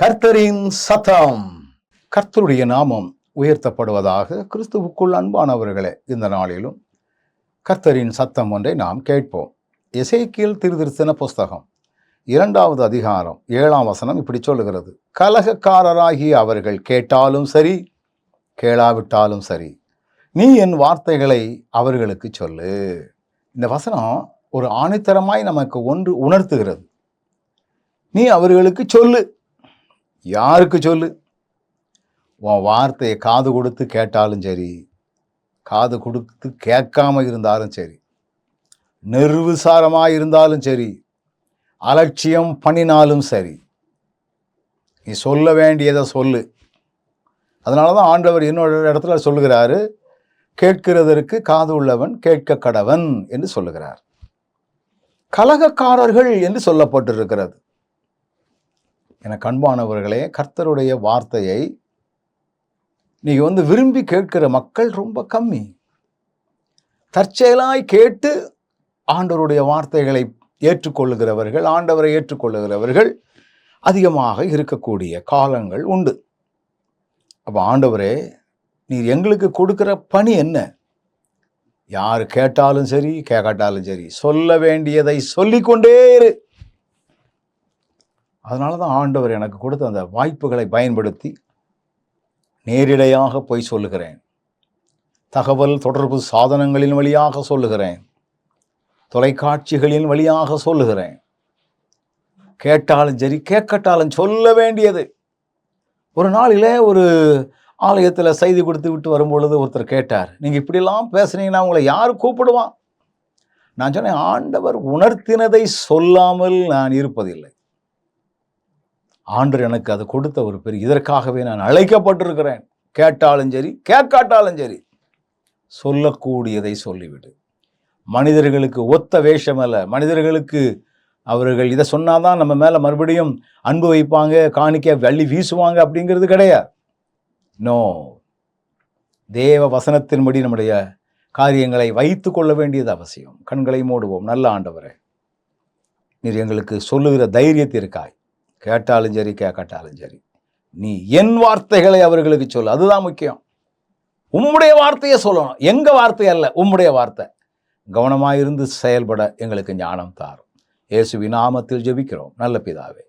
கர்த்தரின் சத்தம். கர்த்தருடைய நாமம் உயர்த்தப்படுவதாக கிறிஸ்துவுக்குள் அன்பானவர்களே இந்த நாளிலும் கர்த்தரின் சத்தம் ஒன்றை நாம் கேட்போம். எசேக்கியல் திருதிருத்தன புஸ்தகம் இரண்டாவது அதிகாரம் ஏழாம் வசனம் இப்படி சொல்லுகிறது. கலகக்காரராகிய அவர்கள் கேட்டாலும் சரி கேளாவிட்டாலும் சரி நீ என் வார்த்தைகளை அவர்களுக்கு சொல்லு. இந்த வசனம் ஒரு ஆணித்தரமாய் நமக்கு ஒன்று உணர்த்துகிறது. நீ அவர்களுக்கு சொல்லு யாருக்கு சொல்லு? உன் வார்த்தையை காது கொடுத்து கேட்டாலும் சரி காது கொடுத்து கேட்காம இருந்தாலும் சரி நிர்விசாரமாக இருந்தாலும் சரி அலட்சியம் பண்ணினாலும் சரி நீ சொல்ல வேண்டியதை சொல்லு. அதனால தான் ஆண்டவர் இன்னொரு இடத்துல சொல்லுகிறாரு கேட்கிறதற்கு காது உள்ளவன் கேட்க கடவன் என்று சொல்லுகிறார். கலகக்காரர்கள் என்று சொல்லப்பட்டிருக்கிறது. என கண்பானவர்களே கர்த்தருடைய வார்த்தையை நீங்க வந்து விரும்பி கேட்கிற மக்கள் ரொம்ப கம்மி. தற்செயலாய் கேட்டு ஆண்டவருடைய வார்த்தைகளை ஏற்றுக்கொள்ளுகிறவர்கள் ஆண்டவரை ஏற்றுக்கொள்ளுகிறவர்கள் அதிகமாக இருக்கக்கூடிய காலங்கள் உண்டு. அப்போ ஆண்டவரே நீர் எங்களுக்கு கொடுக்குற பணி என்ன? யார் கேட்டாலும் சரி கேட்காட்டாலும் சரி சொல்ல வேண்டியதை சொல்லிக்கொண்டே இரு. அதனால தான் ஆண்டவர் எனக்கு கொடுத்த அந்த வாய்ப்புகளை பயன்படுத்தி நேரிடையாக போய் சொல்லுகிறேன். தகவல் தொடர்பு சாதனங்களின் வழியாக சொல்லுகிறேன். தொலைக்காட்சிகளின் வழியாக சொல்லுகிறேன். கேட்டாலும் சரி கேட்கட்டாலும் சொல்ல வேண்டியது. ஒரு நாளிலே ஒரு ஆலயத்தில் செய்தி கொடுத்து விட்டு வரும்பொழுது ஒருத்தர் கேட்டார் நீங்கள் இப்படிலாம் பேசுனீங்கன்னா உங்களை யார் கூப்பிடுவான் நான் சொன்னேன் ஆண்டவர் உணர்த்தினதை சொல்லாமல் நான் இருப்பதில்லை. ஆண்டு எனக்கு அது கொடுத்த ஒரு பெரிய இதற்காகவே நான் அழைக்கப்பட்டிருக்கிறேன். கேட்டாலும் சரி கேட்காட்டாலும் சரி சொல்லக்கூடியதை சொல்லிவிடு. மனிதர்களுக்கு ஒத்த வேஷம் அல்ல. மனிதர்களுக்கு அவர்கள் இதை சொன்னாதான் நம்ம மேலே மறுபடியும் அன்பு வைப்பாங்க காணிக்க வள்ளி வீசுவாங்க அப்படிங்கிறது கிடையாது. நோ தேவ வசனத்தின்படி நம்முடைய காரியங்களை வைத்து கொள்ள வேண்டியது அவசியம். கண்களை மூடுவோம். நல்ல ஆண்டவரே நீர் எங்களுக்கு சொல்லுகிற தைரியத்திற்காய். கேட்டாலும் சரி கேட்காட்டாலும் சரி. நீ என் வார்த்தைகளை அவர்களுக்கு சொல்லு. அதுதான் முக்கியம். உம்முடைய வார்த்தையை சொல்லணும். எங்கள் வார்த்தை அல்ல உம்முடைய வார்த்தை. கவனமாக இருந்து செயல்பட எங்களுக்கு ஞானம் தாரும். இயேசு நாமத்தில் ஜெபிக்கிறோம். நல்ல பிதாவே.